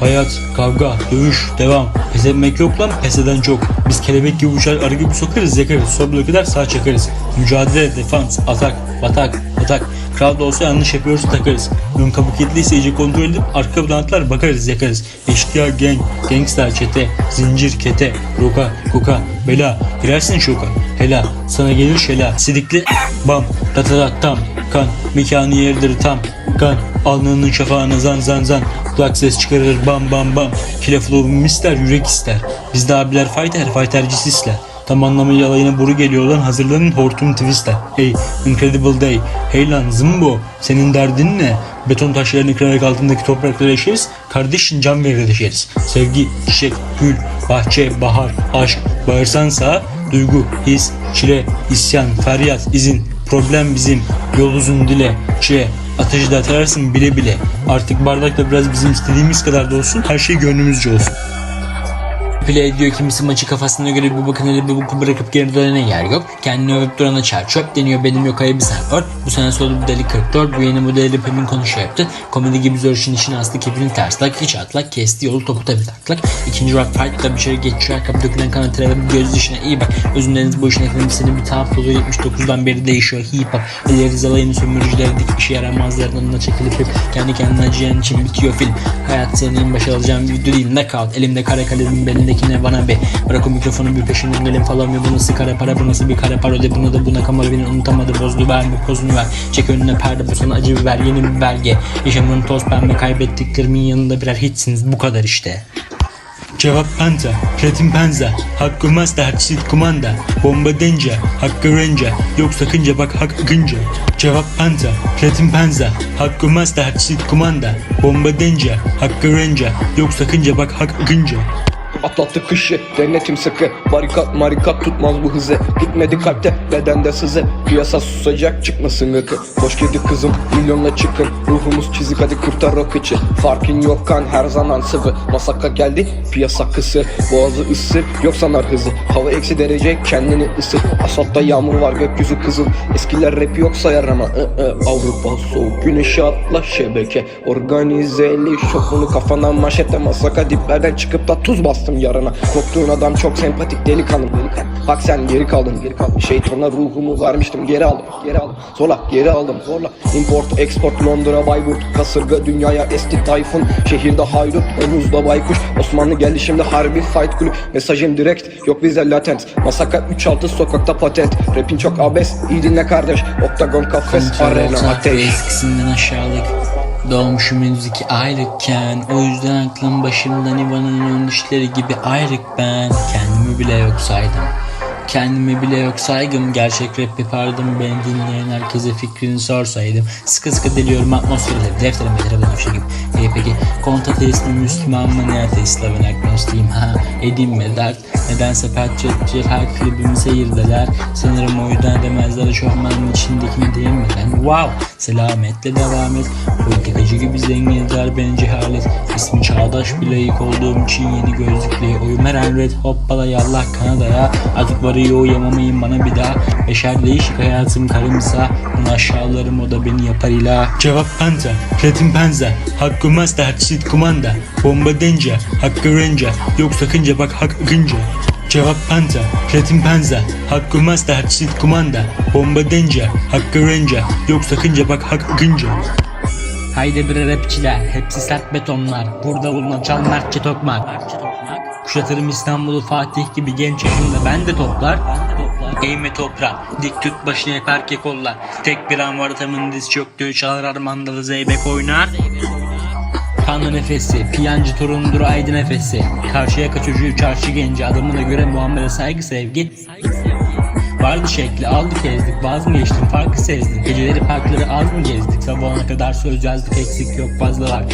Hayat, kavga, dövüş, devam. Pes etmek yok lan, pes eden çok. Biz kelebek gibi uçar, arı gibi sokarız, yakarız. Sonuna kadar sağ çakarız. Mücadele, defans, atak, batak, atak. Crowd olsa yanlış yapıyorsa takarız. Ön kapı kilitliyse iyice kontrol edip arka kapıdan bakarız, yakarız. Eşkıya, gang, gangster, çete, zincir, kete, roka, koka, bela. Girersin şoka, hela. Sana gelir şela. Sidikli, bam, ratatat tam, kan. Mekanı yerdir tam, kan. Alnının şafağına zan zan zan. Kulak ses çıkarır bam bam bam. Kile flow'um ister yürek ister. Bizde abiler fighter fighterci sisler. Tam anlamıyla alayına boru geliyor lan hazırlanın hortum twistler. Hey incredible day. Hey lan zımbo senin derdin ne? Beton taşlarını kırarak altındaki topraklara eşeriz. Kardeşin can verir deşeriz. Sevgi, çiçek, gül, bahçe, bahar, aşk. Bağırsansa duygu, his, çile, isyan, feryat, izin. Problem bizim. Yol uzun dile, çile. Ateşi de atarsın bile bile. Artık bardakta biraz bizim istediğimiz kadar da olsun. Her şey gönlümüzce olsun. Play ediyor kimisi maçı kafasına göre bir bakın hele bir boku bırakıp geri dönene yer yok. Kendini övüp durana çar çöp deniyor benim yok ayı bir sen. Bu sene solu bu deli 44 bu yeni modeli rap'imin konuşu yaptı. Komedi gibi zor işin işin aslı kepini terslak hiç atlak kesti yolu topu tabi taklak. İkinci rock fight'la bir şey geçiyor kapı dökülen tire bir göz dışına iyi bak. Özündeniz bu işin efendim senin bir taraf dolu 79'dan beri değişiyor hip hop. Elleri alayını sömürücüleri dik bir şey yaramazların önüne çekilip hep kendi kendine acıyan için bitiyor film. Hayat senin başa alacağın bir video değil knockout. Elimde kara kalemim belindekine bana be. Bırak o mikrofonu bir peşinden gelin falan ve bu nasıl kara para bu nasıl bir kara parodi buna da buna kama beni unutamadı bozdu verme pozunu ver. Çek önüne perde bu sana acı biber yeni bir belge. Yaşamın toz pembe kaybettiklerimin yanında birer hitsiniz bu kadar işte. Cevap Penta, Platin Penza, Hakkı Mazda, Haksit Kumanda, Bomba Denca, Hakkı Renca, yok sakınca bak Hak Akınca. Cevap Penta, Platin Penza, Hakkı Mazda, Haksit Kumanda, Bomba Denca, Hakkı Renca, yok sakınca bak Hak Akınca. Atlattık kışı denetim sıkı. Barikat marikat tutmaz bu hızı. Gitmedi kalpte bedende sızı. Piyasa susacak çıkmasın gıkı. Boş girdi kızım milyonla çıkın. Ruhumuz çizik hadi kurtar o kıçı. Farkın yok kan her zaman sıvı. Masaka geldi piyasa kısır Boğazı ısır yok sanar hızı. Hava eksi derece kendini ısır Asfaltta yağmur var gökyüzü kızıl. Eskiler rap yok sayar ama ı ı. Avrupa soğuk güneşi atla şebeke. Organizeli şokunu kafana maşete Masaka diplerden çıkıp da tuz bastım yarana Korktuğun adam çok sempatik delikanlı. Delikanlı Bak sen geri kaldın geri kaldın. Şeytana ruhumu vermiştim geri aldım geri aldım. Zorla geri aldım zorla. Import export Londra Bayburt Kasırga dünyaya esti tayfun. Şehirde haydut omuzda baykuş. Osmanlı geldi şimdi harbi fight kulüp. Mesajım direkt yok bize latent. Masaka 3-6 sokakta patent. Rapin çok abes iyi dinle kardeş. Oktagon kafes arena ateş. Eskisinden aşağılık Doğmuşum henüz iki aylıkken O yüzden aklım başımdan İvan'ın ön dişleri gibi ayrık ben. Kendimi bile yok saydım Kendime bile yok saygım. Gerçek rap yapardım Beni dinleyen herkese fikrini sorsaydım. Sıkı sıkı deliyorum atmosferleri Defterime telefonu şey gibi. İyi peki Konta teistim Müslüman mı? Ne ateistla ben agnostiyim ha Edeyim mi? Dert Nedense perçetçi her klibimi seyirdeler. Sanırım o yüzden demezler eşofmanın içindekini diyemeden Wow selametle devam et. Politikacı gibi zenginler beni cehalet. İsmi çağdaş bir layık olduğum için yeni gözlüklüye Oyum her an red hoppala yallah Kanada'ya Artık varıyor uyamamayın bana bir daha. Beşer değişik hayatım karımsa Bunu aşağılarım o da beni yapar ilah Cevap Penta Platin Penza Hakkı Mazda Haksit Kumanda Bomba Denca Hakkı Renca. Yok sakınca bak Hak Akınca Cevap Penta, Platin Penza, Hakkı Mazda Haksit Kumanda, Bomba Denca, Hakkı Renca, yok sakınca bak Hak Akınca. Haydi bir rapçiler, hepsi sert betonlar, burada bulunan çal Mertçe Tokmak. Kuşatırım İstanbul'u Fatih gibi genç yaşında ben de toplar. Eğme toprağa, dik tut başını hep erkek kollar. Tek bir an var atamın diz çöktüğü çalar armandalı zeybek oynar. Kanlı nefesi, piyancı torundur aydı nefesi. Karşıya çocuğu çarşı genci, adamına göre muamele saygı sevgi. Vardı şekli aldık ezdik vaz mı geçtim farkı sezdik. Geceleri parkları az mı gezdik? Sabahına kadar söz yazdık eksik yok fazla var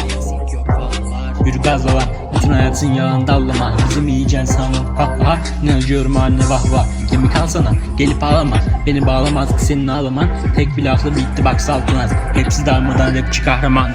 Yürü gazla var bütün hayatın yalan dallama. Bizim yiyeceksin sandım ha ha Ne acıyorum haline vah vah. Kemik al sana gelip ağlama. Beni bağlamaz ki senin ağlaman. Tek bir lafla bitti bak saltanat Hepsi darmadan rapçi kahraman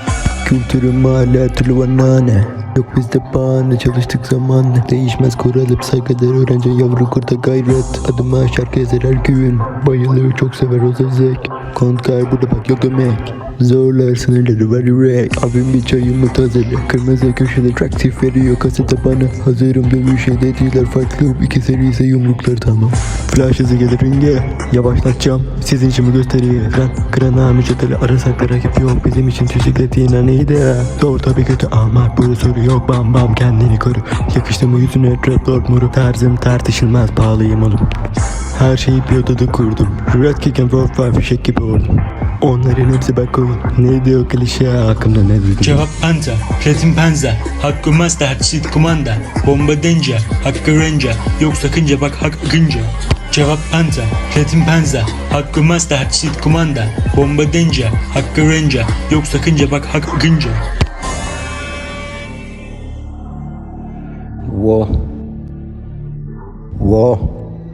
Kültürüm hala tülvanane Yok bizde bahane çalıştık zamanla Değişmez kuralım saygılar öğrenci yavru kurda gayret. Adıma şarkı yazar her gün. Bayılır çok sever o zevzek. Kontkar burada bak yok demek Zorlar sınırları var yürek Abim bir çayımı tazele. Kırmızı köşede traktif veriyor kasete bana Hazırım dövüşe dediler. Farklı İki seri ise yumruklar tamam. Flash hızı gelir ringe Yavaşlatacağım sizin için mi gösteriyor? Ekran Krana mücadele arasak rakip yok Bizim için bisiklet yine neydi? Doğru tabii kötü ama bu soru yok Bam bam kendini koru. Yakıştı mı yüzüne red lord moru Tarzım tartışılmaz pahalıyım oğlum. Her şeyi piyodada kurdum. Red kick and roll five fişek gibi oldum Onların hepsi bak Neydi o klişe hakkında ne duydun Cevap Penta, Platin Penza, Hakkı Mazda, Haksit Kumanda, Bomba Denca, Hakkı Renca, yok sakınca bak Hak Akınca. Cevap Penta, Platin Penza, Hakkı Mazda, Haksit Kumanda, Bomba Denca, Hakkı Renca, yok sakınca bak Hak Akınca. Wo. Wo.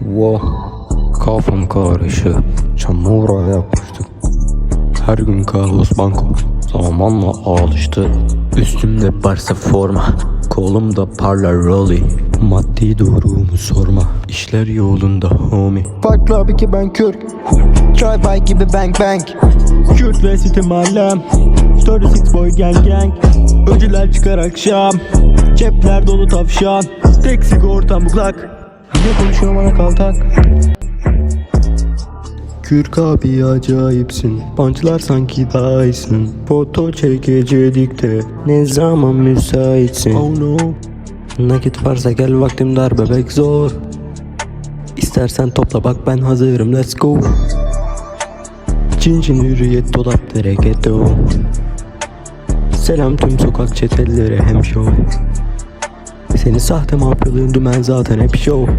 Wo. Kafam karışık Çamura yapmıştık Her gün Carlos Banco Zamanla alıştı Üstümde Barca forma Kolumda parlar rolly Maddi durumu sorma İşler yolunda homie. Farklı abi ki ben Kürt Drive-by gibi bang bang. Kürt ve City mahallem 36 boy gang gang. Öcüler çıkar akşam. Cepler dolu tavşan. Tek sigorta mutlak Ne konuşuyor bana kaltak Kürk abi acayipsin. Punchlar sanki iyisin. Foto çekecektik de Ne zaman müsaitsin? Oh no. Nakit varsa gel vaktim dar bebek zor. İstersen topla bak ben hazırım let's go. Cin cin hürriyet dolap dereketo Selam tüm sokak çetelleri hem show. Seni sahte mafyalığın dümen zaten hep show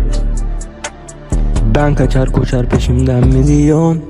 Ben kaçar koşar peşimden milyon